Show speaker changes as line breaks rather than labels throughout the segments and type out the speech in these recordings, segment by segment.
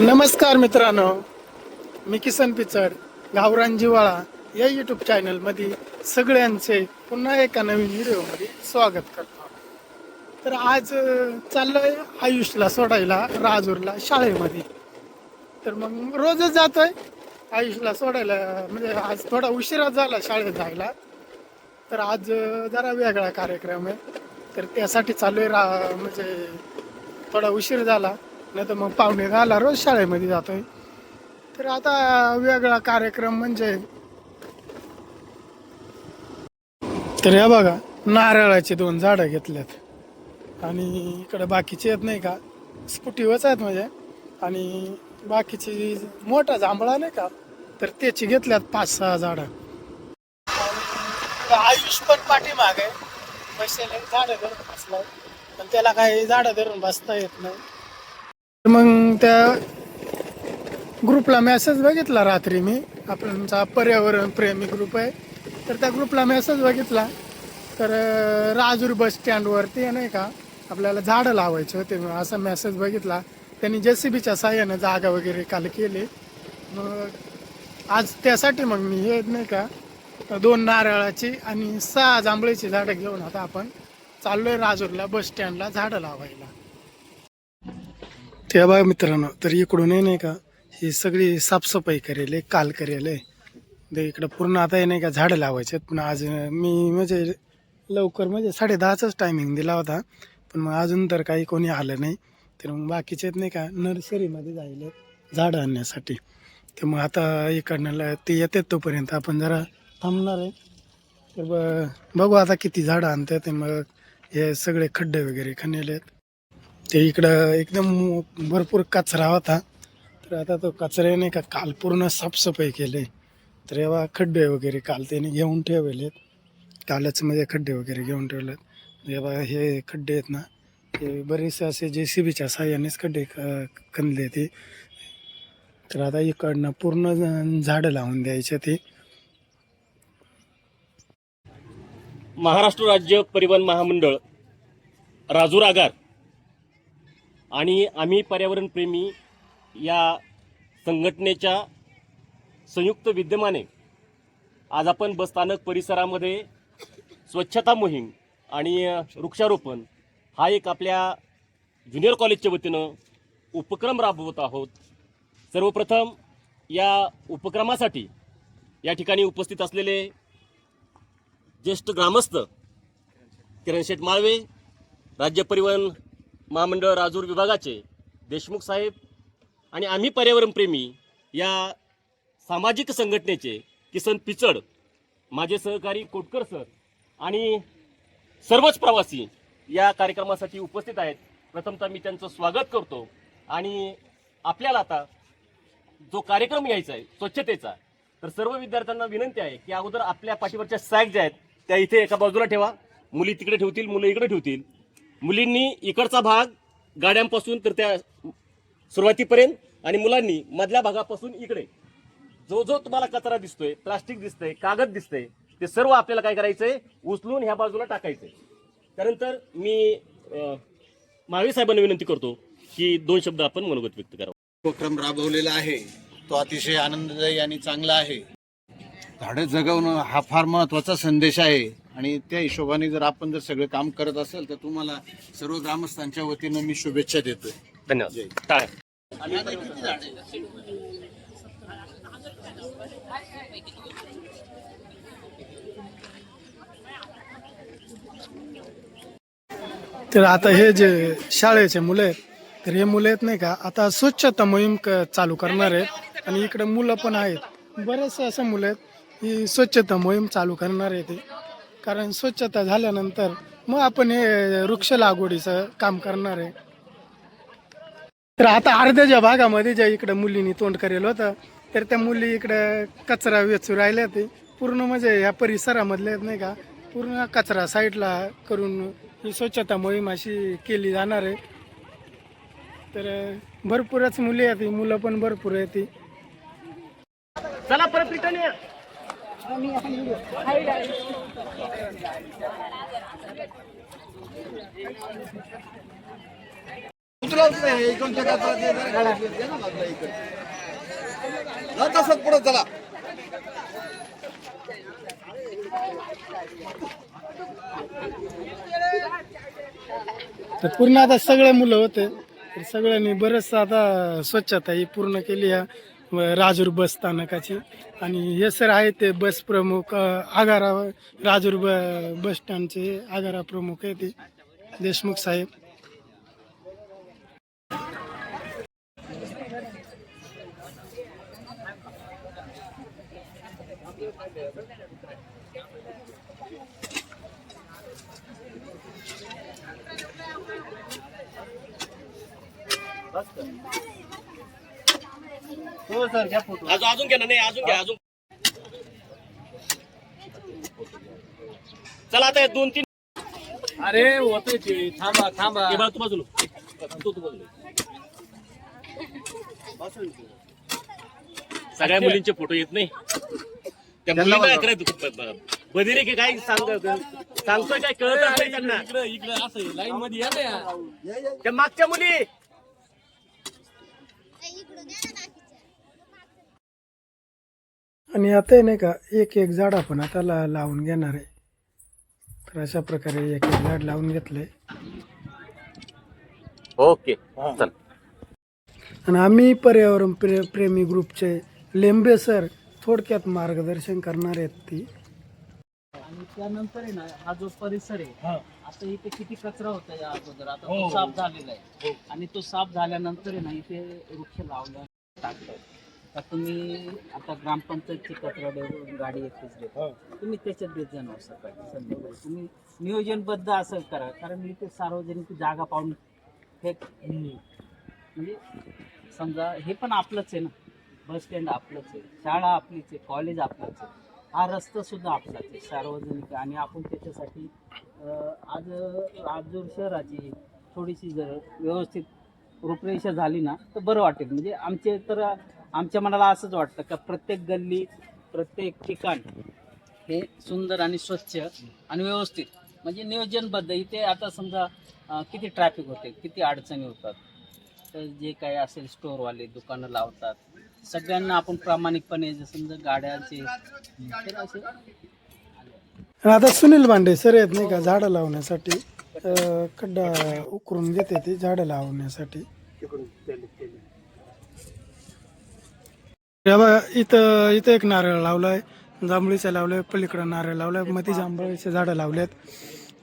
नमस्कार मित्रांनो. मी किसन पिचड गावरान जिवाळा या यूट्यूब चॅनलमध्ये सगळ्यांचे पुन्हा एका नवीन व्हिडिओमध्ये स्वागत करतो. तर आज अं, आहे आयुषला सोडायला राजूरला शाळेमध्ये. तर मग रोजच जातोय आयुषला सोडायला म्हणजे आज थोडा उशिरा झाला शाळेत जायला. तर आज जरा वेगळा कार्यक्रम आहे. तर त्यासाठी चालू आहे रा म्हणजे थोडा उशीर झाला. नाही तर मग पाहुणे झाला रोज शाळेमध्ये जातोय. तर आता वेगळा कार्यक्रम म्हणजे तर या बघा नारळाचे दोन झाडं घेतल्यात. आणि इकडे बाकीचे येत नाही का? स्कुटीवरच आहेत म्हणजे. आणि बाकीची मोठा जांभळा नाही का? तर त्याची घेतल्यात पाच सहा झाडं. आणि आयुष पण पाठीमाग आहे. बसले झाडं धरून बसलाय. पण त्याला काही झाडं धरून बसता येत नाही. मग त्या ग्रुपला मेसेज बघितला रात्री मी. आपला पर्यावरण प्रेमी ग्रुप आहे. तर त्या ग्रुपला मेसेज बघितला. तर राजूर बस स्टँडवरती नाही का? आपल्याला झाडं लावायचे होते. मग असा मेसेज बघितला. त्यांनी जे सी बीच्या साह्यानं जागा वगैरे काल केली. मग आज त्यासाठी मग मी हे नाही का दोन नारळाची आणि सहा जांभळीची झाडं घेऊन आता आपण चाललोय राजूरला बस स्टँडला झाडं लावायला. त्या बघा मित्रांनो तर इकडून आहे नाही का ही सगळी साफसफाई करेल आहे, काल करेल आहे. ते इकडं पूर्ण आता हे नाही का झाडं लावायचे पण आज मी म्हणजे लवकर म्हणजे साडे दहाचाच टायमिंग दिला होता पण मग अजून तर काही कोणी आलं नाही. तर मग बाकीचे आहेत नाही का नर्सरीमध्ये जायले झाडं आणण्यासाठी. तर मग आता इकडनं ल- ते येतात तोपर्यंत आपण जरा थांबणार आहे. तर ब बघू आता किती झाडं आणतात मग हे सगळे खड्डे वगैरे खणलेले आहेत. ते इकडं एकदम भरपूर कचरा होता. तर आता तो कचऱ्याने नाही का काल पूर्ण साफसफाई केली. तर एव्हा खड्डे वगैरे काल त्याने घेऊन ठेवलेत. कालच म्हणजे खड्डे वगैरे घेऊन ठेवलेत. एव्हा हे खड्डे आहेत ना हे बरेचसे असे जे सी बीच्या साह्यानेच खड्डे ख- खणले ते. तर आता इकडनं पूर्ण झाडं लावून द्यायचे ते.
महाराष्ट्र राज्य परिवहन महामंडळ राजूर आगार. आणि आम्ही पर्यावरणप्रेमी या संघटनेच्या संयुक्त विद्यमाने आज आपण बसस्थानक परिसरामध्ये स्वच्छता मोहीम आणि वृक्षारोपण हा एक आपल्या ज्युनियर कॉलेजच्या वतीनं उपक्रम राबवत आहोत. सर्वप्रथम या उपक्रमासाठी या ठिकाणी उपस्थित असलेले ज्येष्ठ ग्रामस्थ किरणशेठ माळवे राज्य परिवहन महामंडळ राजूर विभागाचे देशमुख साहेब आणि आम्ही पर्यावरणप्रेमी या सामाजिक संघटनेचे किसन पिचड माझे सहकारी कोटकर सर आणि सर्वच प्रवासी या कार्यक्रमासाठी उपस्थित आहेत. प्रथमतः मी त्यांचं स्वागत करतो आणि आपल्याला आता जो कार्यक्रम घ्यायचा आहे स्वच्छतेचा तर सर्व विद्यार्थ्यांना विनंती आहे की अगोदर आपल्या पाठीवरच्या सॅग ज्या आहेत त्या इथे एका बाजूला ठेवा. मुली तिकडे ठेवतील मुलं इकडे ठेवतील. मुलींनी इकडचा भाग गाड्यांपासून तर त्या सुरुवातीपर्यंत आणि मुलांनी मधल्या भागापासून इकडे. जो जो तुम्हाला कचरा दिसतोय प्लास्टिक दिसतंय कागद दिसतंय ते सर्व आपल्याला काय करायचंय? उचलून ह्या बाजूला टाकायचंय. त्यानंतर मी महावीर साहेबांना विनंती करतो की दोन शब्द आपण मनोगत व्यक्त करा.
उपक्रम राबवलेला आहे. तो अतिशय आनंददायी आणि चांगला आहे. झाडं जगवणं हा फार महत्त्वाचा संदेश आहे. आणि त्या हिशोबाने जर आपण जर सगळं काम करत असेल तर तुम्हाला सर्व ग्रामस्थांच्या वतीनं मी शुभेच्छा देतोय.
धन्यवाद.
तर आता हे जे शाळेचे मुलं आहेत तर हे मुलं आहेत नाही का आता स्वच्छता मोहीम क- चालू करणार आहेत. आणि इकडे मुलं पण आहेत. बरेचसे असं मुलं आहेत ही स्वच्छता मोहीम चालू करणार आहे ते कारण स्वच्छता झाल्यानंतर मग आपण हे वृक्ष लागवडीचं काम करणार आहे. तर आता अर्ध्याच्या भागामध्ये ज्या इकडे मुलींनी तोंड करेल होतं तर त्या मुली इकडे कचरा वेचू राहिल्या ते. पूर्ण म्हणजे या परिसरामधले आहेत नाही का पूर्ण कचरा साईडला करून ही स्वच्छता मोहीम अशी केली जाणार आहे. तर भरपूरच मुली आहेत मुलं पण भरपूर आहेत ती
चला परत
नाही तसंच पुढे चला.
तर पूर्ण आता सगळे मुलं होते. तर सगळ्यांनी बरंचसं आता स्वच्छता ही पूर्ण केली आहे. राजूर बस स्थानकाची. आणि हे सर आहे ते बस प्रमुख आगारा राजूर ब बस स्टँडचे आगारा प्रमुख आहे ते. देशमुख साहेब.
अजून अजून घ्या ना नाही अजून घ्या अजून. चला आता हे दोन तीन.
अरे होतोय ते. थांबा थांबा.
हे बघा तू बाजूला. तू तू बाजूला. सगळ्या मुलींचे फोटो येत नाही. त्या करायचं बधिरे की काय सांग सांगतोय काय कळत नाही त्यांना.
इकडे इकडे असं लाईन मध्ये या ना या.
त्या मागच्या मुली.
आणि आता आहे नाही का एक एक झाड आपण आता ला लावून घेणार आहे. तर अशा प्रकारे एक एक झाड लावून घेतलंय.
ओके चल.
आणि आम्ही पर्यावरण प्रे प्रेमी ग्रुपचे लेंबे सर थोडक्यात मार्गदर्शन करणार आहेत ती.
आणि त्यानंतर आहे ना हा जो परिसर आहे आता इथे किती कचरा होता या अगोदर? आता तो साफ झालेला आहे. आणि तो साफ झाल्यानंतर आहे ना इथे वृक्ष लावलं टाकलं. तर तुम्ही आता ग्रामपंचायतची कचरा डे- गाडी येतेच देते. तुम्ही त्याच्यात देत जाणार सकाळी संध्याकाळी तुम्ही नियोजनबद्ध असं करा कारण इथे सार्वजनिक जागा पाहून फेक म्हणजे समजा हे पण आपलंच आहे ना. बस स्टँड आपलंच आहे. शाळा आपलीच आहे. कॉलेज आपलंच आहे. हा रस्ता सुद्धा आपलाच आहे सार्वजनिक. आणि आपण त्याच्यासाठी अं, आज राजूर शहराची थोडीशी जर व्यवस्थित रूपरेषा झाली ना तर बरं वाटेल. म्हणजे आमचे तर आमच्या मनाला असंच वाटतं का प्रत्येक गल्ली प्रत्येक ठिकाण हे सुंदर आणि स्वच्छ आणि व्यवस्थित. म्हणजे नियोजनबद्ध. इथे आता समजा अं, किती ट्रॅफिक होते किती अडचणी होतात? तर जे काही असेल स्टोअरवाले दुकानं लावतात. सगळ्यांना आपण प्रामाणिकपणे जर समजा गाड्यांचे तर असे
आणि आता सुनील भांडे सर आहेत नाही का झाडं लावण्यासाठी अं, खड्डा उकरून घेते ते झाडं लावण्यासाठी. हे बघा इथं इथं एक नारळ लावलाय जांभळीचं लावलंय पलीकडं नारळ लावलायमध्ये जांभळीचे झाडं लावलेत.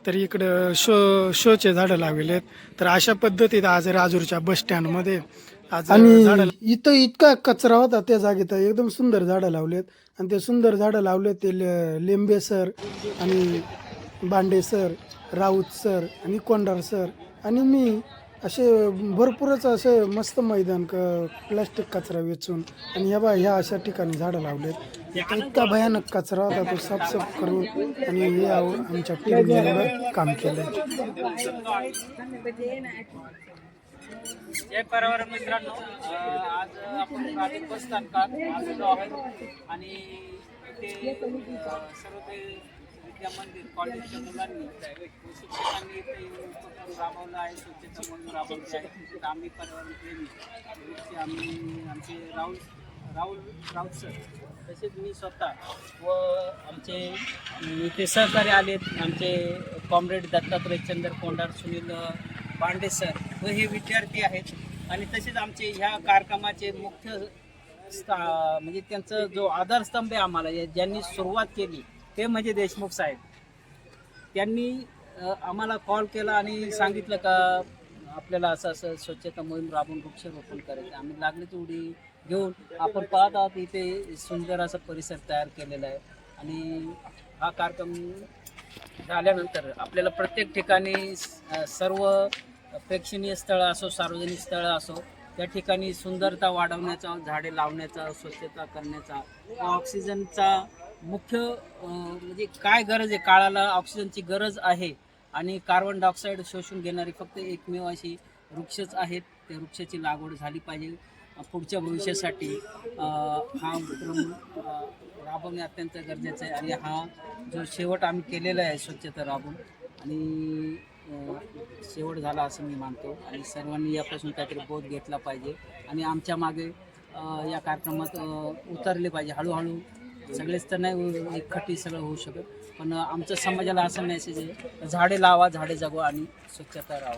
तर इकडं शो शोचे झाडं लावलेत. तर अशा पद्धतीत आज राजूरच्या बस स्टँडमध्ये आज आणि इथं इतका कचरा होता त्या जागेत एकदम सुंदर झाडं लावलेत. आणि ते सुंदर झाडं लावलेत ते लेंबे सर आणि बांडे सर राऊत सर आणि कोंडार सर आणि मी असे भरपूरच असे मस्त मैदान क प्लॅस्टिक कचरा वेचून. आणि या बा ह्या अशा ठिकाणी झाडं लावलेत. इतका भयानक कचरा होता तो साफसाफ करून आणि हे आमच्या टीमने काम केलं
जय पर्यावरण मित्रांनो आज आपण राजूर बस स्थानकात आलेलो आहोत आणि ते सर्व ते विद्या मंदिर कॉलेजच्या मुलांनी शिक्षकांनी ते उपक्रम राबवला आहे स्वच्छता म्हणून राबवली आहे. आम्ही पर्यावरणप्रेमी आम्ही आमचे राहुल राहुल राऊत सर तसेच मी स्वतः व आमचे इथे सहकारी आलेत आमचे कॉम्रेड दत्तात्रय चंद्र कोंडार सुनील पांडे सर व हे विद्यार्थी आहेत. आणि तसेच आमचे ह्या कार्यक्रमाचे मुख्य स्था म्हणजे त्यांचं जो आधारस्तंभ आहे आम्हाला ज्यांनी सुरुवात केली ते म्हणजे देशमुख साहेब. त्यांनी आम्हाला कॉल केला आणि सांगितलं का आपल्याला असं असं स्वच्छता मोहीम राबून वृक्षारोपण करायचं. आम्ही लागली तेवढी घेऊन आपण पाहत आहोत इथे सुंदर असा परिसर तयार केलेला आहे. आणि हा कार्यक्रम झाल्यानंतर आपल्याला प्रत्येक ठिकाणी सर्व प्रेक्षणीय स्थळं असो सार्वजनिक स्थळं असो त्या ठिकाणी सुंदरता वाढवण्याचा झाडे लावण्याचा स्वच्छता करण्याचा ऑक्सिजनचा मुख्य म्हणजे काय गरज आहे? काळाला ऑक्सिजनची गरज आहे आणि कार्बन डायऑक्साईड शोषून घेणारी फक्त एकमेव अशी वृक्षच आहेत. त्या वृक्षाची लागवड झाली पाहिजे. पुढच्या भविष्यासाठी हा उपक्रम राबवणे अत्यंत गरजेचं आहे आणि हा जो शेवट आम्ही केलेला आहे स्वच्छता राबवून आणि शेवट झाला असं मी मानतो आणि सर्वांनी यापासून काहीतरी बोध घेतला पाहिजे आणि आमच्या मागे या कार्यक्रमात उतरले पाहिजे. हळूहळू सगळेच तर नाही उ- एकखट्टी सगळं होऊ शकत. पण आमचं समाजाला असं मेसेज आहे झाडे लावा झाडे जगवा आणि स्वच्छता राहा